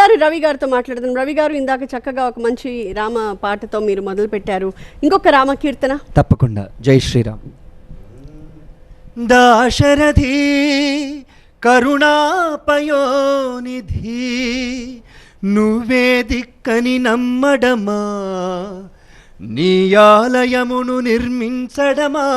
ఒకసారి రవి గారితో మాట్లాడదాం. రవి గారు ఇందాక చక్కగా ఒక మంచి రామ పాటతో మీరు మొదలు పెట్టారు ఇంకొక రామ కీర్తన? తప్పకుండా. జై శ్రీరామ్. దాశరథి కరుణాపయోనిధి నువ్వే దిక్కని నమ్మడమా? నీ ఆలయమును నిర్మించడమా?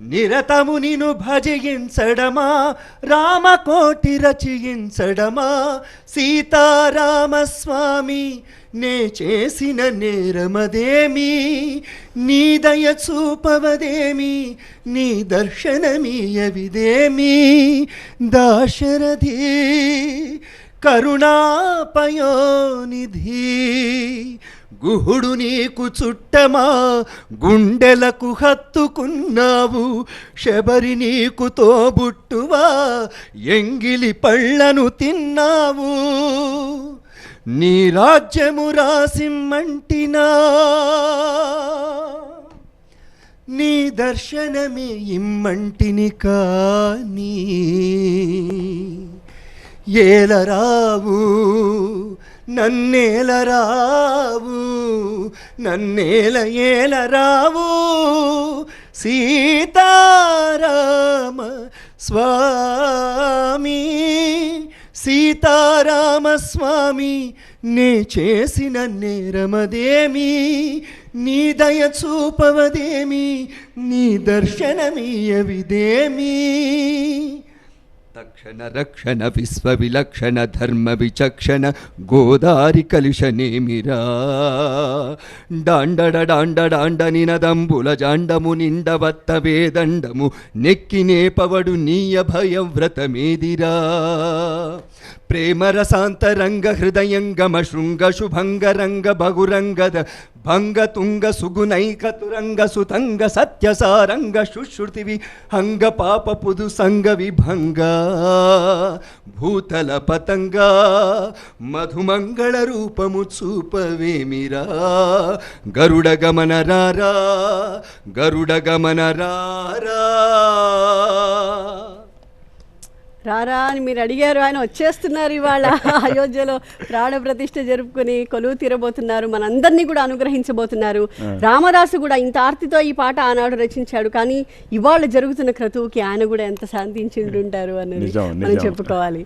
నిరతము నిను భజించడమా రామకోటి రచయించడమా సీతారామస్వామి నే చేసిన నేరమదేమి? నీ దయ చూపవదేమి? నీ దర్శనమీయవిదేమి? దాశరథి కరుణాపయోనిధి గుహుడు నీకు చుట్టమా? గుండెలకు హత్తుకున్నావు. శబరి నీకు తోబుట్టువా? ఎంగిలి పళ్ళను తిన్నావు. నీ రాజ్యము రాసిమ్మంటినా? నీ దర్శనమే ఇమ్మంటిని కానీ. ఏలరావు నన్నేలరావు నన్నేల ఏలరావు సీతారామ స్వామి సీతారామ స్వామి నే చేసిన నేరమదేమి? నీ దయ చూపవదేమి? నీ దర్శనమీయవిదేమి తక్షణ రక్షణ విశ్వ విలక్షణ ధర్మ విచక్షణ గోదారి కలిశనేమిరా డాండడ డాండ డాండ నినదంబుల జాండము నిండవత్త వేదండము నెక్కినే పవడు నీయ భయ వ్రతమేదిరా ప్రేమరసాంతరంగ హృదయంగమ శృంగ శుభంగ రంగ బగురంగద భంగ తుంగ సుగునైక తురంగ సుతంగ సత్యసారంగ శుశ్రుతివి హంగ పాప పుదు సంగ విభంగ భూతల పతంగ మధుమంగళ రూపము చూపవేమిరా? గరుడ గమన రారా? గరుడ గమన రారా? రారా అని మీరు అడిగారు ఆయన వచ్చేస్తున్నారు ఇవాళ. అయోధ్యలో ప్రాణ ప్రతిష్ఠ జరుపుకుని కొలువు తీరబోతున్నారు మనందరినీ కూడా అనుగ్రహించబోతున్నారు. రామదాసు కూడా ఇంత ఆర్తితో ఈ పాట ఆనాడు రచించాడు కానీ ఇవాళ జరుగుతున్న క్రతువుకి ఆయన కూడా ఎంత శాంతించి ఉంటారు అన్నది నిజం, మనం. చెప్పుకోవాలి.